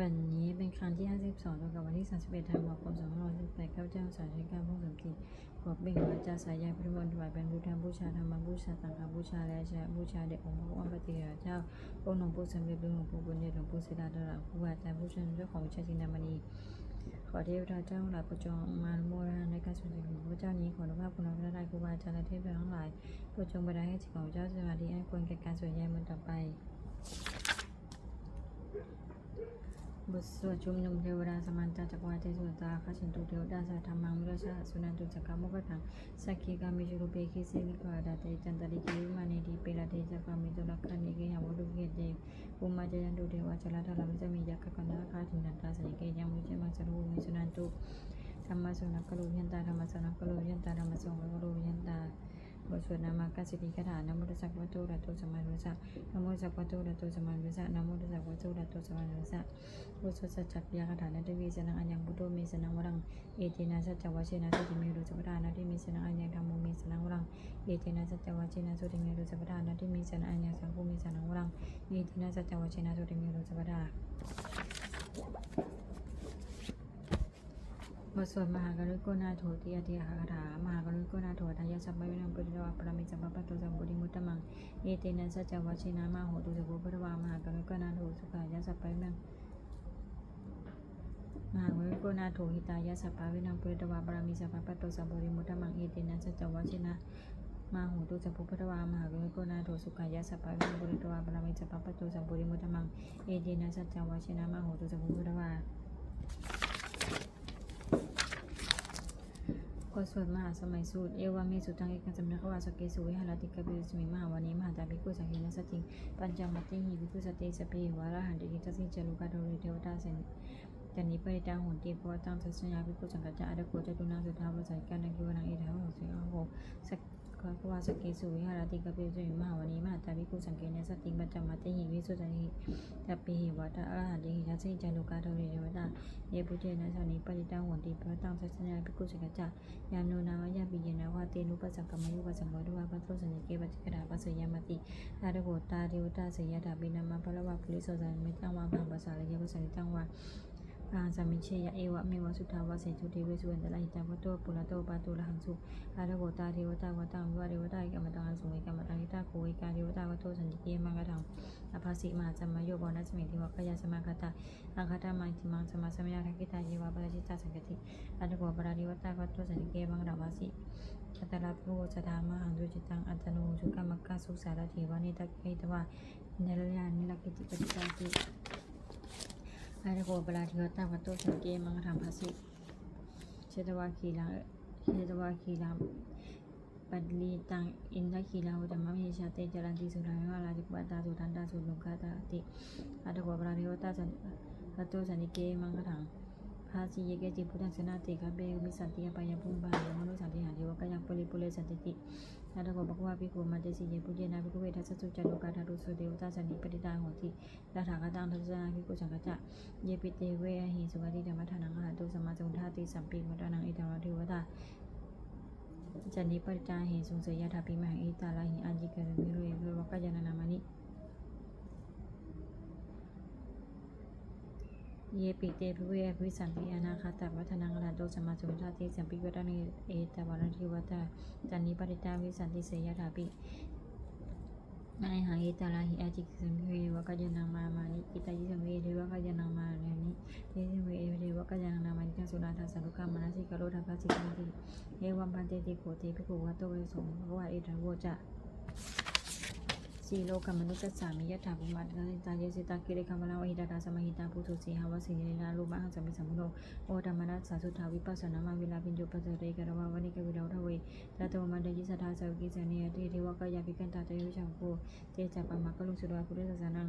วันนี้เป็นครั้งที่ 52ตรงกับวันที่ 31ธันวาคม2518ข้าพเจ้าสาธิการผู้สมจิตขอเบ่งวาจาสายใยพระมนถวายเป็นพุทธบูชาธรรมบูชาสังฆบูชาและชาบูชาเด็กองค์พระวันปฏิเเจ้าองค์หลวงปู่สมเด็จหลวงปู่บุญเดชหลวงปู่ศิลาดาราครูบาอาจารย์ผู้ช่วยเจ้าของวิชาจินดามณีขอเทพเจ้าหลายประจงมาโมรณในการสวดของพระเจ้านี้ขออนุภาพคุณพระได้ครูบาอาจารย์และเทพทั้งหลายโปรดจงบันดาลให้จิตของเจ้าสมาธิให้ควรแก่การสวดใยมันต่อไป busu jumnum dewara samanta japwate suta khasin tu deu dasa tamang mirasa sunan tu jaka mukata sakhi kami juru beki segi kada te chandari ki mane di pela te jaka mi tu lakani ke ya wodu ke te kuma jayan tu dewa chala dalam jami jaka kana ka dinda dasa ke yang muje masaru mi sunan tu sama sunan kalu yanta sama sunan kalu yanta sama sunan kalu yanta มิจุรุเปกิเสวดนตริกิวิมากามิตุลักขากาวุตุเกเตอุมาจยันตุเทวาชลาธาราวิจามิยักขกันนาคาถินันตานิเกยังมุจมังสรุมิสุนันตุธรรมสุนักกลุยันตาธรรมสุนักกลุยันตาธรรมสงฆ์กลุยันตาบทสวดนามากัสสิคาถานโมตัสสะวะโตอะระโตสมาสัมพุสสะนะโมตัสสะวะโตอะระโตสมาสัมพุสะนโมตัสสะวะโตอะระโตสมาสัมพุสสะบทสวดสัจจยาคาถานะทวีสนังอัญญังพุทโธเมสนังวรังเอเตนะสัจจวะเชนะสุติเมรุสัพพานะทิเมสนังอัญญังธัมโมเมสนังวรังเอเตนะสัจจวะเชนะสุติเมรุสัพพานะทิเมสนังอัญญังสังโฆเมสนังวรังเอเตนะสัจจวะเชนะสุติเมรุสัพพา บทสวดมหากรุณโกนาโถติยติหาคาถามหากรุณโกนาโถทายาสัพพวินังปุริตวะปรมิสัพพะปัตโตสัมปุริมุตตมังเอเตนะสัจจวัชินามาโหตุสัพพุปะวามหากรุณโกนาโถสุขายาสัพพวินังมหากรุณโกนาโถหิตายาสัพพวินังปุริตวะปรมิสัพพะปัตโตสัมปุริมุตตมังเอเตนะสัจจวัชินามาโหตุสัพพุปะวามหากรุณโกนาโถสุขายาสัพพะวินังปุริตวะปรมิสัพพะปัตโตสัมปุริมุตตมังเอเตนะสัจจวัชินามาโหตุสัพพุปะวา บทสวดมหาสมัยสูตร เอวามีสุตังเอกังสำนักวาสเกสุวิหารติกาปิสมิมหาวานีมหาตาภิกขุสังเฮนะสติงปัญจมัตติหิภิกขุสติสเปหิวาระหันติกิทัสสิจารุกาโดริเทวตาเสนจันนิปริตาหุนติภวตังทัศนาภิกขุสังกัจจะอาดโกจตุนาสุทาวสัยการนังกิวนังเอทาวหงสิงโหสัก กวาสเกสุวิหารติกาปิสมิมหาวานีมหาตาภิกุสังเกนสติงปัญจมัตติหิภิกขุสติสเปหิวารหันติกิทัสสิจารุกาโดริเทวตาเยปุเจนะสานิปริตังหวนติพระตังสัจญาภิกขุสกัจจะยามโนนามายาปิเยนะวาเตนุปัสสะกรรมยุปัสสังโฆดุวาปัตโตสัญญเกปัจจิกดาปัสสยามติตาตะโกตาเทวตาสยดาปินามาพระวะปุริโสสันมิตังวาพังปัสสะระยะปัสสิตังวา ปางสามิเชยะเอวะเมวะสุทาวะเสจุเทเวสุวันตะลาหิตังพระโตปุระโตปาตุละหังสุตาตะโกตาเทวตาวะตังวิวะเทวตาเอกมตังหังสุเอกมตังหิตาโคเอกาเทวตาวะโตสัญญเกมังกะถังอภาสิมาจัมมโยบอนัสมิติวะกยาสมาคตาอาคตามังติมังสมาสมยาคกิตาเยวาปราชิตาสังกติอัตโกปราดิวัตตาวัตโตสันติเกมังดาวาสิอัตตาภูสถามาหังดุจิตังอัตโนสุกามักกะสุสารเทวานิตะเกตวาเนรยานิลกิติปติตาติ อัตโกเวลาดิวัตตาวัตโตสันติเกมังธรรมภสิเชตวาคีลังเชตวาคีลังปัดลีตังอินทคีลาวุตมะมิชาเตจรันติสุรามิวาราจิกบัตตาสุทันตาสุลุงคาตาติอัตโกปราดิวัตาสันพระโตสันนิเกมังคถัง ภาสีเยเกจิพุทธังสนาติกาเบมิสันติยปายาปุมบาลมนุสันติหาเทวกยังปุริปุเรสันติตินาตโกบกวาภิกขุมาเตสิเยปุเจนะภิกขุเวทัสสุจันโลกาธารุสุเดวตาสันนิปติตาโหติตถาคตังทัสสนาภิกขุสังกัจจะเยปิเตเวหิสุปฏิธรรมทานังอรหันตุสัมมาสัมพุทธาติสัมปิมัตตานังอิทาวะเทวตาจันนิปติตาเหสุงเสยยะถาปิมหังอิตาลาหิอันจิกะมิรุเอเววกะยานานามานิ เยปิเตภเวภวิสันติอนาคาตวัฒนังอรหันโตสมาสมุทาติสัมปิวัตเนเอตวารทิวัตาจันนิปริตาวิสันติเสยถาปินาหาเอตาลาหิอาจิกสัมเววกจนังมามานิกิตายิสัมเวเทวกจนังมาเนนิเทสัมเวเทวกจนังนามานิจังสุราธาสัรุกามนาสิกโรธาภาสิกันติเอวัมพันเตติโกเตภิกขุวัตโตเวสงภควาเอตระโวจะ สีโลกมนุษย์สามิยถาภูมาตาตาเยสิตากิริคามลาวิดาดาสมาหิตาภูตุสีหาวสินินารูมะหังสมิสัมพุโนโอธรรมนัสสาสุทาวิปัสสนามาวิลาปิญโยปัสสเรกรวาวนิกวิดาทเวตาโตมันเดยิสทาสาวิกิสเนียติเทวกายาภิกันตาเตยุชังโกเจจัปปะมะกะลุสุดวาพุทธศาสนัง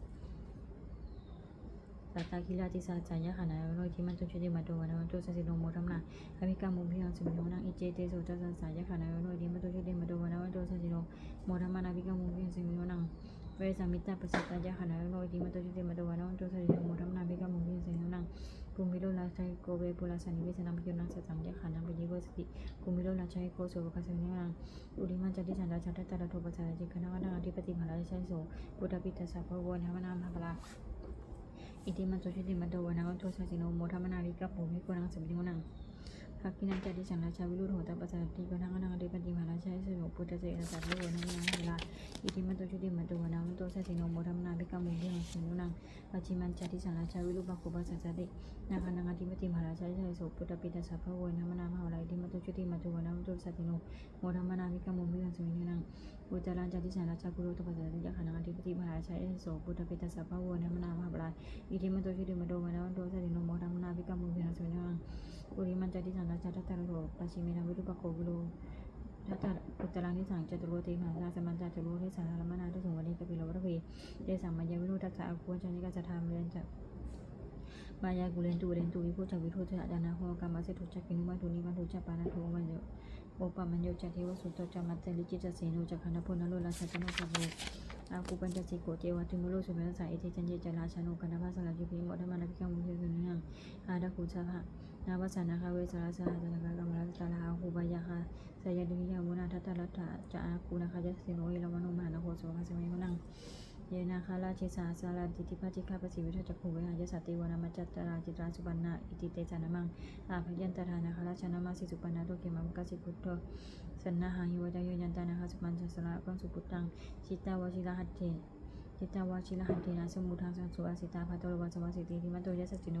นตาเตยุชัตตาสะยะวะขาภุมากิวิราวะอิติสาวิปัมมุขยังเสมนังชายะขันายโนทิมันตุชติมาโตวนาวันตุสันสิโนโมทัมนาอภิกรรมมุพิยังสุมิโนนังอิเจเตโสตัสันสายะขณะโนอิทิมันตุชติมาโตวนาวันตุสันสิโนโมทัมนาอภิกรรมมุพิยังสุมิโนนังเวสามิตาปัสสตายะขณะโนอิทิมันตุชติมาโตวนาวันตุสันสิโนโมทัมนาอภิกรรมมุพิยังสุมิโนนังกุมิโลลาชัยโกเวปุลาสานิเวสนามิโยนังสัจจังยะขณะปิญิโวสติกุมิโลลาชัยโกโสภคัสมิโนนังอุริมันจติสันดาชัตตะระโทปัสสะจิคณะวนาอธิปติภาราชัยโสพุทธปิตาสัพพะวนหมนามหาปลา อิติมันโตชิติมันโตวนาวันโตสัจจิโนโมทัมนาริกะปุมิโกนังสัมปิโนนังภาคินันจติสันดาชาวิรุโหตปัสสะติคณะวนาอธิปติภาราชัยโสพุทธเสนาสัพพะวนหมนามหาปลาอิติมันโตชิติมันโตวนาวันโตสัจจิโนโมทัมนาริกะปุมิโกนังสัมปิโนนังปัจจิมันจติสันดาชาวิรุปะโคปัสสะตินาคานังอธิปติภาราชัยโสพุทธปิตาสัพพะวนหมนามหาปลาอิติมันโตชิติมันโตวนาวันโตสัจจิโนโมทัมนาริกะปุมิโกนังสัมปิโนนัง อุตรังจติสันราชากุโรตปัสสะยะขันธ์อธิปติมหาชัยโสพุทธปิตสัพพะโวนะมนามหาปลายอิทิมันโตชิติมโตมะนะวันโตสัตติโนโมทัมนาภิกขมุพินัสมินังอุริมันจติสันราชาทัตตะโรปัจฉิมินาวิรุปโกกุโลทัตตะอุตรังนิสังจตุโรติมหาสมันจตุโรติสารมนาตุสงวันนี้กปิโลวัตเวเดสัมมัญญวิรุทัสสะอาควจันิกาสธามเรียนจะมายากุเลนตูเรนตูวิพุจักวิโทจะจานาโหกรรมสิทุจักกินุมาทุนิมันทุจักปานาโทมันโย โอปะมัญโยจัตเทวสุตโตจามัตเตลิจิตเสโนจักขันธพุนโลลาชตโนจักโวอาคูปัญจสิโกเจวะติมุโลสุเมรสาอิเทจันเยจลาชโนกันนาภาสลาจุพิโมธรรมานาภิกามุเทสุนังอาดาคูชะภะนาวัสนาคาเวสราสาจันกากรรมรัสตาลาอาคูบายาคาสยดิยามุนาทัตตะรัตถะจะอาคูนาคาจัสสิโนเอลวโนมหานโคสวะคาสมิโมนัง เยนาคาราชิสาสาราติติพัติคาปสิวิทจักขุวิหายสติวนามัจจตราจิตราสุปันนาอิติเตจานามังอาภยันตรานาคาราชนามาสิสุปันนาโตเกมังกสิพุทโธสันนาหายุวจายยันตานาคาสุปันชสระกังสุพุตังชิตาวชิลหัตเถ จิตาวาชิลหัตเถนะสมุทังสังสุอาสิตาภัตโตรวัสวาสิติทิมันโตยะสัจจิโน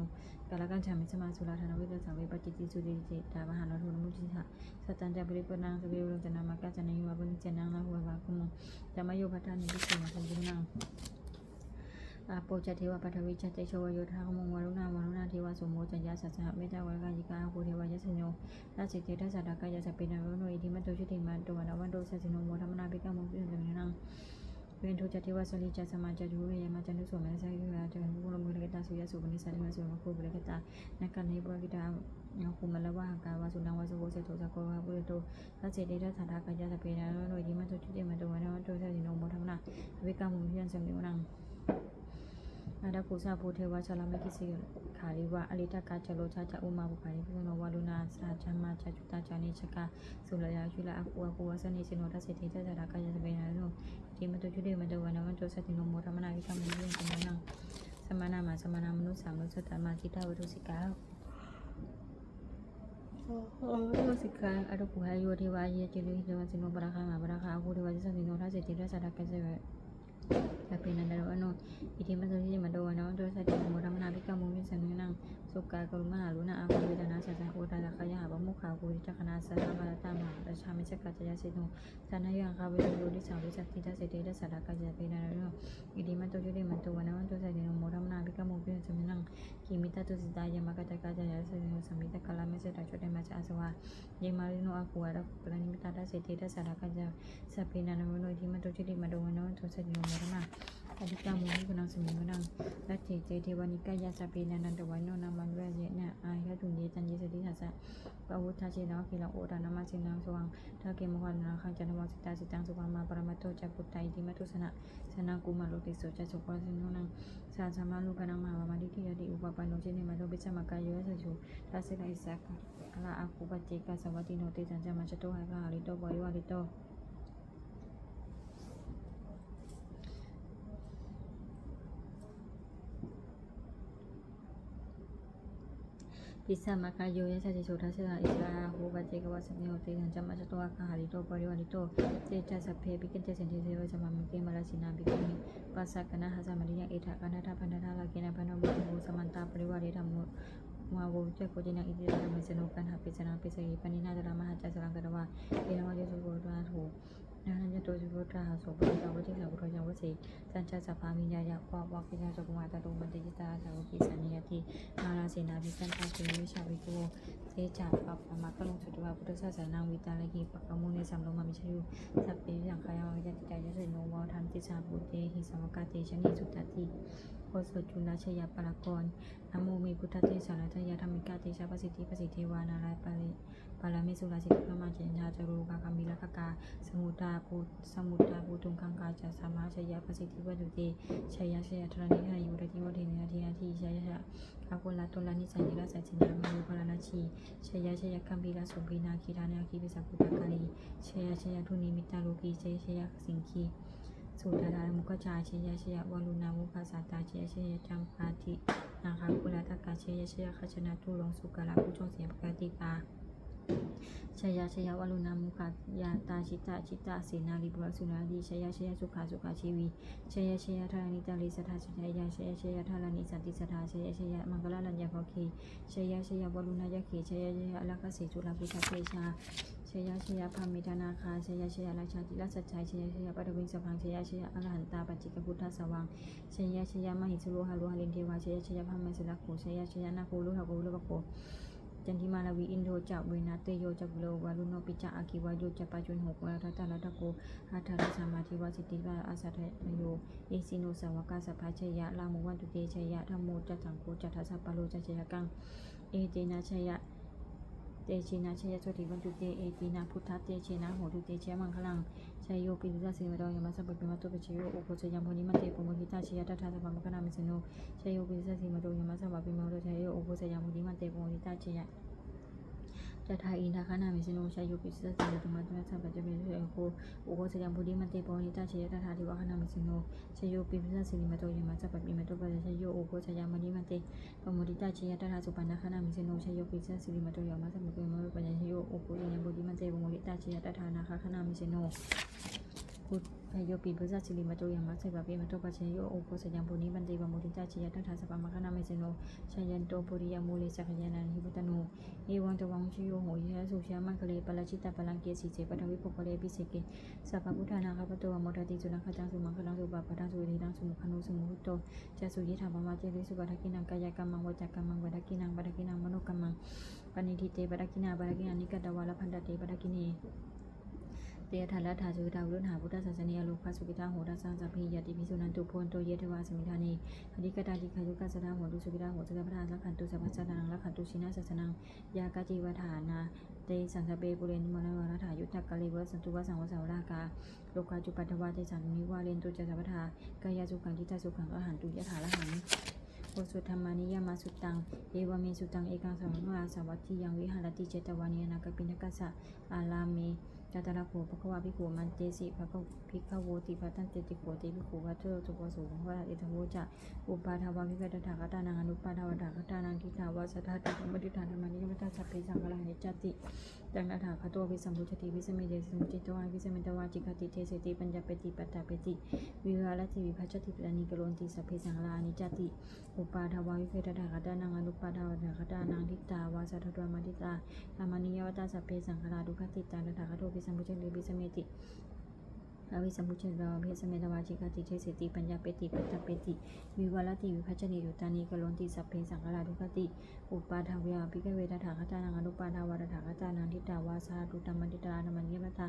กาลกันฉามิสมาสุราธนวิตสาเวปจิติสุติเจตามหานโทนมุจิตะสัตตัญจะปริปนังสเววจนามากาจนยุวะปุญเจนังนาหัววาคุมจามโยพัทานิพิเศษสัมปุนังอาโปจเทวปัทวิจเตโชวโยธาขมงวรุณาวรุณาเทวสมโมจัญญาสัจจะเมตตาวกายิกาภูเทวายสโยราสิเททัสสะดากายาสปินาโรโนอิทิมัตโตชุติมันโตวันวันโตสัจจโนโมธรรมนาภิกามุปิสัมมินังเวนทุจเทวสลิจัสมาจจุเวยมาจันทุสมัยสัยยาจันทุ ဝင်ထိုးချက်တေဝဆလီချက်ဆမချက်ဒူရေမချန်ဒုဆိုမဲဆိုင်ရတဲ့ဘူလမူလကတဆူရဆူပနိဆန်မဆူမခုပလကတနကနေပွားကတာခုမလဝကဝဆူနဝဆူကိုစေထိုးချက်ကောဝဘူတိုသစေတေတသတာကကြသပေနာရောဒီမထိုးချက်တေမတော်ရောတိုးဆက်ဒီနုံဘောထမနာဝေကမှုပြန်စံနေဝနာ อาดาภูษาภูเทวชลามกิสิขาลิวะอริตากาจโลชาจะอุมาบุปานิพุทโนวาลุนาสาจามาจาจุตาจานิชกาสุรยาชุลาอักวะภูวสนิสิโนทัสเติตาจารากายสเวนาโนทิมตุชุเดมตวันวันโจสติโนโมรมนาวิกามุนิยังกันังสมานามาสมานามนุสามนุสตามาคิตาวรุสิการู้สิกคะอารมณ์ผู้ให้ยุติวาเยจิลุหิตวันสิโนบราคามาบราคาคูเทวาวันสินโนทัสเติตาจารากายสเว sa pinadalo ano iti masalisi madawa na ito sa iti mura manabi ka mo minsan nang สุกายกรุมหาลุนาอาคุเวดนาสัจจโอตาลคยหาบมุขาภูริจักนาสนาบาลตามาราชามิสกัจยาสิโนสานายังคาเวรุริสังวิสัตติตาเสติตาสัตกัจาเปนารุอิติมันตุจุติมันตุวันวันตุใส่เนโมธรรมนาภิกมุปิสัมินังกิมิตาตุสิตายามากาตกาจยาสิโนสัมิตะกาลามิสตัจเดมาจาสวะเยมาริโนอาควาระปรานิมิตาตาเสติตาสัตกาจาสเปนารุอิติมันตุจุติมันตุวันวันตุใส่เนโมธรรมนา อธิกามุนิกุณังสมิงกุณังรัตเจเจเทวานิกายาสปีนันตวันโนนามันเวเยนะอายะตุเยจันเยสติทัสสะปะวุฒาเชนะกิลาโอตานามาสินังสวังทาเกมวันนาคังจันวสิตาสิตังสุวังมาปรมัตโตจักพุทไตติมัตุสนะสนากุมาโลติโสจัสุปะสิโนนังสาสมาลุกนังมหาวามาดิทิยติอุปปันโนเจเนมาโลปิสมากายโยสัจูทัสสิกาอิสักอะอาคุปเจกาสวัติโนติสัญจามัจโตหะกะหาริโตบริวาริโต Bisa maka yoya saja sudah saya istilah hubat jika wasa ni ote dan jama satu akan hari to pori wali to cerita sepe bikin cerita di sewa sama mungkin malah sina bikin pasal kena hasa marinya ida karena tak pandang lagi na panu buku sama tak pori wali tamu mau cek kau jenang itu dalam mesenukan habis senang habis lagi panina dalam hati selang kedua dia mau jadi sebuah tuan นเทเสวะสมามิเกมะลาสินาบิกิมิปัสสะกนะหัสสะมริยังเอทะกนะทะพันธะลาเกนะพันโนบุโมสมันตาปริวาริธราโวจักโระมิสโนกันหาสนังปิสหิปนินาตระมหาจัสสังกตวะเอนะวะเยสุโกตวะโถนานันจะโตโกตระหาวจิสาวุทยังวะสีสัญชาสัพพามิญญายะวะวะกิญาจักกุมาตะตุมันติจิตาสาวกิสันนิยติมาลาเสนาภิสันตาเสวิชาวิโกเจจาปัปมะกะลงสุตวะพุทธศาสนาวิตาลกิปักมุนิสัมโลมามิชยุสัพเพสังขายาวิจติกายะเสโนวะทันติสาปุเตหิสมกาเตชนิสุตติ คทสวดจุลชยปรากรนโมมีพุทธเทสารัตยธรรมิกาเตชะประสิทธิประสิทธิวานาลายปริปารามิสุราสิทธิพมาเจนชาจารูกาคามิลกกา สมุทาภูสมุทาภูตุงคังกาจัสามาชยประสิทธิวัตุเตชยชยธรณิธายุรติวเทนินาทีนาทีชยชยอากุลาตุลานิสัยนิราสัจจินามายุพลานาชีชยชยคัมภีราสุพีนาคีรานาคีปิสักุตตกาลีชยชยทุนิมิตาโลกีชยชยสิงคี สุดาดามุขจาชยชยวรุณามุภาสาตาชยชยจัมปาตินาคาคุลาตกาชยชยขชนะตุลงสุกาลาผู้จงเสียงปกติกาชยาชยาวลุนามุขายาตาชิตาชิตาสีนาลิบุรสุนาดีชยาชยสุขาสุขาชีวีชยาชยาธารนิตาลิสทธาชยาชยาชยาธารานิสันติสทธาชยาชยามังกลาลัญญาภคีชยาชยาวลุนายาขีชยาชยาอลักษิจุลพุทธเทชา ชยาชยาพามิธนาคาชยาชยาราชาติราชชัยชยาชยาปัตวิงสพังชยาชยาอรหันตาปัจจิกพุทธสวังชยาชยามหิสุโลหะโลหะลินเทวาชยาชยาพามัสลักโขชยาชยานาโคลุหะโกลุหะโกจันทิมาลาวีอินโดจักเวนาเตโยจักโลวารุโนปิจาอากิวาโยจัปปาจุนหกวาทัตตาลตโกอาทาราสมาธิวาสิติวาอาสัทโยเอสิโนสาวกาสภาชยะลามุวันตุเตชยะธรรมโมจัตสังโฆจัตทัสสปะโลจัชยกังเอเตนะชยะ တေချီနာချေယသုတိဝန္တုတေအေတိနာဖုထတေချီနာဟောတုတေချေမင်္ဂလံချေယောပိသုဇစေမတော်ယမသဗ္ဗပိမတုပချေယောဥပ္ပစေယံမောနိမတေပုမ္မဟိတချေယတထသမမကနာမစနုချေယောပိသုဇစေမတော်ယမသဗ္ဗပိမတောချေယောဥပ္ပစေယံမောနိမတေပုမ္မဟိတချေယ Jataina kana misino sha yopi sisa sisa tuma tuma saba jabe ko ugo sila budi mate poni ta sila ta hali wa kana misino sha yopi sisa sili mato yama saba bi mato ba sha yo ugo sha yama ni mate pamudi ta sila ta hasu pana kana misino sha yopi sisa sili mato yama saba bi mato ba sha yo ugo sha yama budi mate pamudi ta sila ta hana kana misino ရုပ်ပြီးဘဇချီလီမတိုးရမှာစိတ်ပါပြေမတော့ပါချင်းရုပ်အိုကိုစကြံဘူနီမန်တေပါမူတင်ချချီရတန်ထားစပါမကနာမေစင်တို့ရှန်ရန်တိုပူရီယမူလေးစခရန်နန်ဟိဘတနူအေဝန်တဝန်ချီယိုဟိုရဲဆိုရှာမန်ကလေးပလချီတပလန်ကေစီစေပတဝိပုကလေးပိစေကေစပါကုဌာနာကပတောမောတတိဇုနာခချန်စုမကနာစုပါပတန်စုရီတန်စုမခနုစုမူတော့ကျဆူရထားပါမကျေလေးစုပါဒကိနံကာယကမံဝဇကမံဝဒကိနံပဒကိနံမနုကမံပဏိတိတေပဒကိနပဒကိနနိကတဝါလဖန္တတေပဒကိနီ เตยโอโคสยานิตาเชยตถาพพะมะคานามิสิโนชายันโตปุริยมูเลสักยานันหิพุตโนเอวังตวังชิโยโหยะสุชามังคเลปะละชิตาปะลังเกสีเจปะทวิภพะเลปิเสเกสัพพะพุทธานาคาปะโตวโมทติสุนังคตังสุมังคลังสุบาปะทังสุเรทังสุมุขโหุตโตจะสุยิธาจริสุปะทักกินังกางจักกินังปะทักกินังมโนกรรมังปณิทิเตาปะทักกินานิกัตตวาลพันตเตปะทักกิเนเตยทัลลัทธาสุกิตาวุฒหาพุทธศาสนียโลภสุกิตาโหราสังสัพพิยติพิสุนันตุโพนโตเยเทวาสมิธานีอธิกตาจิขายุกัสสะโหตุสุกิตาโหสกพระลักขันตุสัพพะสนังลักขันตุชินาสัสนังยากาจิวฐานาเตสังสเปปุเรนมโนวรถายุทธกะเลวสันตุวะสังวะสาวรากาโลกาจุปัตถวาเตสันนิวาเรนตุจัสสะพทากายาสุขังทิตาสุขังอรหันตุยถาละหังโอสุธรรมานิยามาสุตัง เอวเมสุตัง เอกังสมังวาสาวัตถิยังวิหารติเจตวานียนาคปินกัสสะอาลาเม จัตตะโขภควาภิกขุมันเตสิภคภิกขโวติพัตันเตติโขเตภิกขุวัตเตสุปสุวะเอทโวจะอุปาทาวาวิกตถาคตานังอนุปาทาวถาคตานังทิฏฐาวาสัทธาติมติฐานธรรมานิยมตาสัพเพสังฆลานิจติจังนาถาคตัววิสัมพุชติวิสเมเดสมุจิตวาวิสเมตวาจิกติเทเสติปัญญาเปติปัตตาเปติวิวาลติวิภัชติปรานิกโลนติสัพเพสังฆลานิจติอุปาทวาวิเกตถาคตานังอนุปาทาวถาคตานังทิฏฐาวาสัทธวามาทิตาธรรมนิยวตาสัพเพสังฆลาดุขติตาตถาคตวิสัมพุช ติวิสัมพุชติวาเพสเมตวาจิกาติเทเสติปัญญาเปติปัตตาเปติวิวาลติวิภัชติยุตานิกลนติสัพเพสังฆลาดุขติ อุปาทวยาภิกขเวทถาคตานังอนุปาทาวาถาคตานังทิฏฐาวาสาตุตัมมันติตาธรรมันเยมตา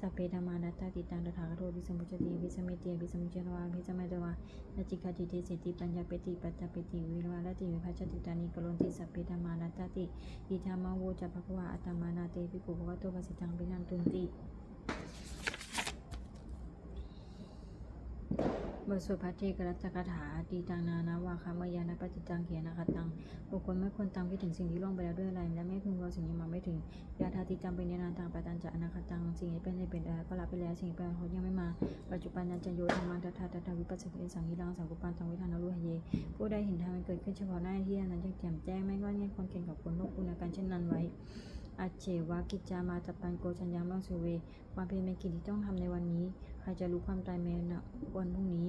สัพเพธรรมานัตตาติตังตถาคตวิสัมพุชติวิสเมติวิสัมพุชตวาวิสเมตวานาจิกาติเทเสติปัญญาเปติปัตตาเปติวิวาลติวิภัชติตานิกลนติสัพเพธรรมานัตตาติอิธรรมโวจะภควาอัตมานาเตภิกขุภวโตภสิตังปินันตุนติ บทสวดพระเทกรัตกถาตีตังนานาวาคามยานะปฏิตังเขียนคตังบุคคลไม่ควรตามคิดถึงสิ่งที่ล่วงไปแล้วด้วยอะไรและไม่พึงรอสิ่งที่มาไม่ถึงยาทาติตังเป็นยานาตังปตันจะอนาคตังสิ่งที่เป็นได้เป็นแล้วก็รับไปแล้วสิ่งที่เป็นเขายังไม่มา ปัจจุบันนันจะโยธรรมังทัตถาทัตถาวิปัสสติสังหิรังสังกุปันตังวิธานารุหเยผู้ใดเห็นธรรมมันเกิดขึ้นเฉพาะหน้าที่นั้นยังแจ่มแจ้งไม่ว่าเนี่ยคนเก่งกับคนนกคุณอาการเช่นนั้นไว้อาเจวากิจจามาตปันโกชัญญามังสุเวความเป็นเป็นกิจที่ต้องทำในวันนี้ ใครจะรู้ความตายแม้นะวันพรุ่งนี้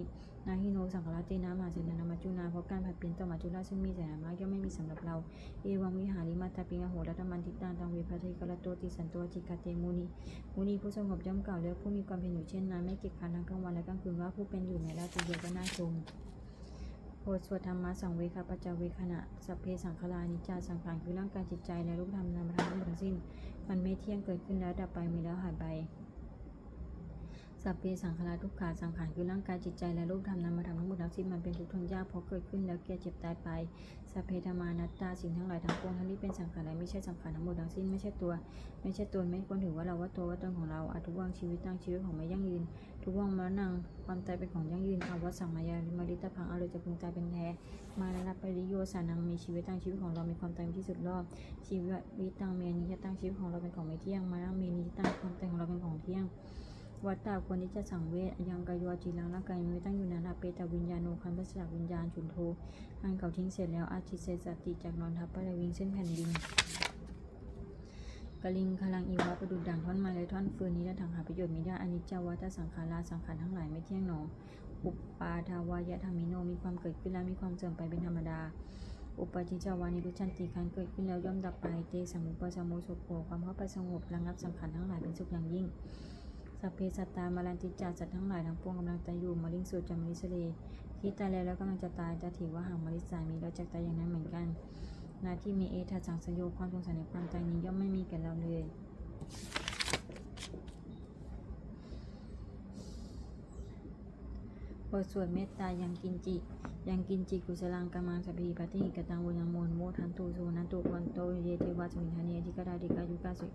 นาฮิโนสังฆราเตนะมหาเสนานามาจุนาเพราะการผัดเปลี่ยนต่อมาจุราซึ่งมีแสนมากย่อมไม่มีสำหรับเรา เอวังวิหาริมาตาปิงโหรัตมันทิตาตังเวพัทธิกรโตติสันตัวจิกาเตมุนีมุนีผู้สงบย่อมกล่าวแล้วผู้มีความเป็นอยู่เช่นนั้นไม่เกียจค้านทั้งกลางวันและกลางคืนว่าผู้เป็นอยู่ในราตรีเดียวก็น่าชมโพสวดธรรมะสังเวคปัจจเวขณะสัพเพสังขลานิจจาสังขารคือร่างกายจิตใจและรูปธรรมนามธรรมทั้งหมดทั้งสิ้น มันไม่เที่ยงเกิดขึ้นแล้วดับไปมีแล้วหายไป สัพเพสังขาราทุกขาสังขารคือร่างกายจิตใจและรูปธรรมนามธรรมทั้งหมดทั้งสิ้นมันเป็นทุกข์ทนยากเพราะเกิดขึ้นแล้วแก่เจ็บตายไปสัพเพธรรมานัตตาสิ่งทั้งหลายทั้งปวงทั้งที่เป็นสังขารและไม่ใช่สังขารทั้งหมดทั้งสิ้นไม่ใช่ตัว ไม่ใช่ตนไม่ควรถือว่าเราว่าตัวว่าตนของเราอาทุกวังชีวิตตั้งชีวิตของไม่ยั่งยืน ทุกวังมรณะความตายเป็นของยั่งยืนอาวัตสังมายาลิมาริตาพังอารยจะพึงตายเป็นแท้มาลาปริโยสานังมีชีวิตตั้งชีวิตของเรามีความตายที่สุดรอบชีวิตตั้งเมนิจะตั้งชีวิตของเราเป็นของไม่เที่ยงมานั่งเมนิจะตั้งความตายของเราเป็นของเที่ยง วัตตาควรที่จะสังเวชยังกายโยจีรังร่างกายไม่ตั้งอยู่นานเปตวิญญาโนคันพัสสะวิญญาณ ฉุนโทอันเขาทิ้งเสร็จแล้วอาทิเสสติจากนอนทับไปวิ่งเส้นแผ่นดินกลิงคลังอีวะประดุดดังท่อนไม้และท่อนฟืนนี้และทางหาประโยชน์มิได้อนิจจวัตสังขาราสังขารทั้งหลายไม่เที่ยงหนอ อุปปาทาวายะธรรมิโนมีความเกิดขึ้นและมีความเสื่อมไปเป็นธรรมดา อุปาจิจาวานิรุชันติคันเกิดขึ้นแล้วย่อมดับไปเตสมุปสมุโสโภความเข้าไปสงบระงับสังขารทั้งหลายเป็นสุขอย่างยิ่ง สัพเพสัตตามารันติจาสัตว์ทั้งหลายทั้งปวงกำลังตายอยู่มาลิงสูจามาริสเลที่ตายแล้วแล้วกำลังจะตายจะถือว่าหางมาริสายมีแล้วจากตายอย่างนั้นเหมือนกันนาที่มีเอทัสังสโยความสงสัยในความตายนี้ย่อมไม่มีแก่เราเลยบทสวดเมตตายังกินจิ ยังกินจิกุสลังกามังสพีปฏิหิกตังวยังโมนโมทันตุโสนันตุวันโตเยเทวาสมิทานีทิกาดาดิกายุกาสุ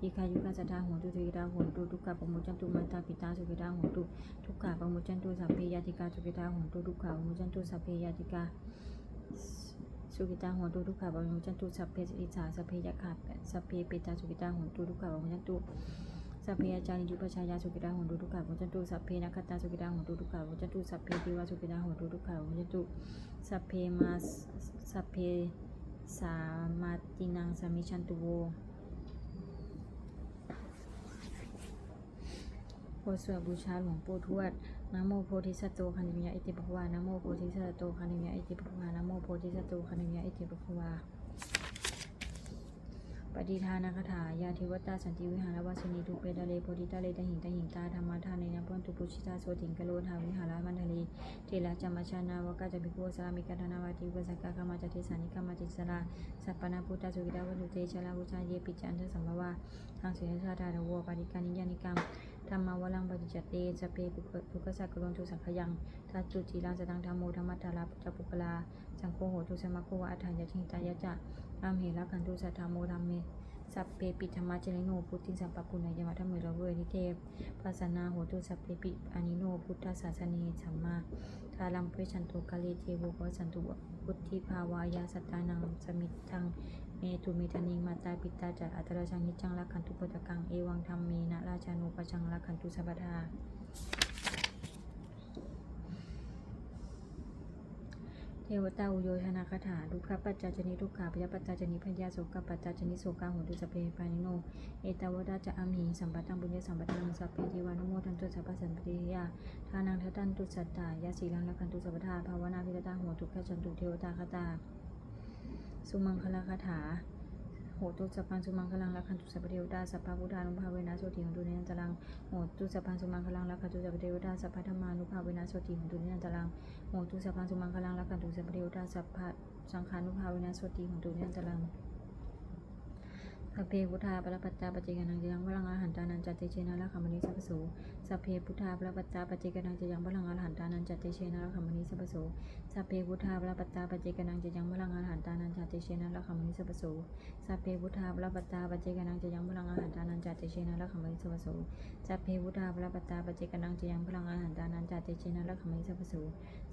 ทีคายุกาสัทธาโหนตุทุกิตาโหนตุทุกขะปะโมุจันตุมันตาปิตาสุกิตาโหนตุทุกขะปะโมุจันตุสัพเพยติกาสุกิตาโหนตุทุกขะปะโมุจันตุสัพเพยติกาสุกิตาโหนตุทุกขะปะโมุจันตุสัพเพอิสาสัพเพยะขาสัพเพเปตาสุกิตาโหนตุทุกขะปะโมุจันตุสัพเพอาจาริยุปชายาสุกิตาโหนตุทุกขะปะโมุจันตุสัพเพนักขตาสุกิตาโหนตุทุกขะปะโมุจันตุสัพเพเทวาสุกิตาโหนตุทุกขะปมุจันตุสัพเพมาสัพเพสามาตินังสามิชันตุโว โพสวดบูชาหลวงปู่ทวดนะโมโพธิสัตว์โตคันธิมยะอิติปะคะวานะโมโพธิสัตว์โตคันธิมยะอิติปะคะวานะโมโพธิสัตว์โตคันธิมยะอิติปะคะวาปฏิทานคาถายาเทวตาสันติวิหารวาสนีทุเปดาเลโพธิตาเลตหิงตหิงตาธรรมทานในนพนตุปุชิตาโสติงกโลทาวิหารมันทะเลเทระจัมมชานาวกาจะพิโกสลามิกาธนาวาติวสกากามาจเทสานิกามาจิสลาสัปปนาพุทธสุกิดาวัตุเตชะลาวุชาเยปิจันทสัมภวาทางเสนชาดาดวปาริกานิยานิกรรม ธรรมาวลังปฏิจเตสเพปุกทุกสักกรณทุสังขยังทัจจุจีรังสตังธรรมโมธรรมัตาราปุจปุกลา สังโฆโหตุสมะโควะอัฏฐานยะทิงตายะจะรรมเหระคันตุสัทธรรมโมธรรมเมสัพเพปิธรรมะเจริโนพุทธิสัมปปุณยมะธรรมเมระเวนิเทพภาสนาโหตุสัพเพปิอานิโนพุทธศาสนีสัมมาทารัมเปชันตุกาเลเทโวโกสันตุพุทธิภาวายาสัตตานังสมิทัง เมตุเมธานิงมาตาปิตาจัดอัตราชังนิจังลักขันตุปตะกังเอวังธรรมเมนะราชานุปชังลักขันตุสัพพทาเทวตาอุโยธนาคาถาดุขปัจจาจนิทุกขาพยาปัจจาจนิพยาโสกปัจจาจนิโสกาหุตุสเพปานิโน เอตาวดาจะอามีสัมปัตังบุญญาสัมปัตังสัพเพเทวานุโมทันตุสัพพสันปติยาทานังทัตันตุสัตตายาสีลังลักขันตุสัพพทาภาวนาพิตาหัวทุกขจันตุเทวตาคตา สุมังคลาคาถาโหตุสัพพังสุมังคลังรักขันตุสัพเทวดาสัพพะพุทธานุภาเวนะโสติของตุเนนตรังโหตุสัพพังสุมังคลังรักขันตุสัพเทวดาสัพพะธรรมานุภาเวนะโสติของตุเนนตรังโหตุสัพพังสุมังคลังรักขันตุสัพเทวดาสัพพะสังขานุภาเวนะโสติของตุเนนตรัง สัพเพพุทธาปรปัตตาปเจกนังจะยังพลังอาหันตานันจัตเตเชนะละคัมณิสัพพโสสัพเพพุทธาปรปัตตาปเจกนังจะยังพลังอาหันตานันจัตเตเชนะละคัมณิสัพพโสสัพเพพุทธาปรปัตตาปเจกนังจะยังพลังอาหารตานันจาติเชนะละคัมมนิสัพพโสสัพเพพุทธาปรปัตตาปเจกนังจะยังพลังอาหารตานันจาติเชนะละคัมมนิสัพพโสสัพเพพุทธาปรปัตตาปเจกนังจะยังพลังอาหารตานันจาติเชนะละคัมมนิสัพพโส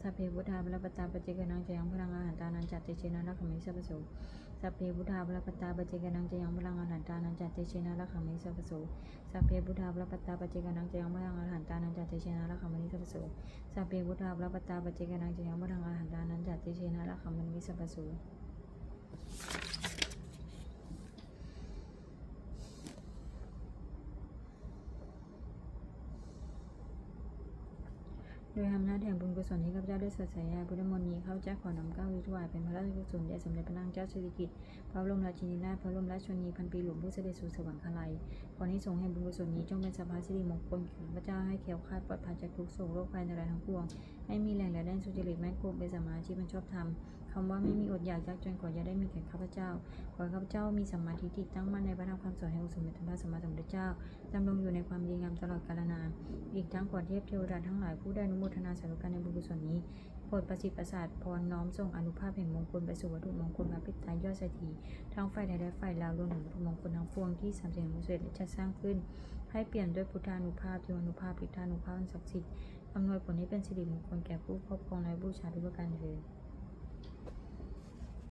สัพเพพุทธาปรปัตาปเจกนังจะยังพลังอาหารตานันจัติเชนะระขมิสัพพโสสัพเพพุทธาปรปัตาปเจกนังจะยังพลังอาหารตานันจัติเชนะระขมิสัพพโสสัพเพพุทธาปรปัตาปเจกนังจะยังพลังอาหารตานันจัติเชนะระขมิสัพพโสสัพเพพุทธาปรปัตาปเจกนังจะยังพลังอาหารตานันจัตติเชนะระขมิสัพสู โดยทำหน้าแห่งบุญกุศลให้ข้าพเจ้าได้สัตย์สายาพุทธมนต์นี้เข้าเจ้าขอน้อมเก้าวิถวายเป็นพระราชกุศลแด่สมเด็จพระนางเจ้าสิริกิติ์พระบรมราชินีนาถพระบรมราชชนีพันปีหลวงผู้เสด็จสู่สวรรคาลัยขอให้ทรงแห่งบุญกุศลนี้จงเป็นสภาสิริมงคลแก่ข้าพเจ้าให้แคล้วคลาดปลอดภัยจากทุกโศกโรคภัยในรายทั้งปวง ให้มีแรงและได้สุจริตแม่โคเป็นสมาอาชีพมันชอบธรรม คำว่าไม่มีอดอยากยากจนกว่าจะได้มีแก่ข้าพเจ้า ขอให้ข้าพเจ้ามีสัมมาทิฏฐิตั้งมั่นในพระธรรมคำสอนแห่งองค์สมเด็จพระสัมมาสัมพุทธเจ้าดำรงอยู่ในความดีงามตลอดกาลนานอีกทั้งขอเทพเทวดาทั้งหลายผู้ได้อนุโมทนาสาธุการในบุญกุศลนี้โปรดประสิทธิ์ประสาทพรน้อมส่งอนุภาพแห่งมงคลไปสู่วัตถุมงคลพระพิตายอดเศรษฐีทั้งฝ่ายไทยและฝ่ายลาวรวมถึงวัตถุมงคลทั้งปวงที่สามเสียงมุสลิมจะสร้างขึ้น ให้เปลี่ยนด้วยพุทธานุภาพเทวานุภาพฤทธานุภาพอันศักดิ์สิทธิ์อำนวยผลให้เป็นสิริมงคลแก่ผู้ครอบครองและบูชาทุกประการเถิด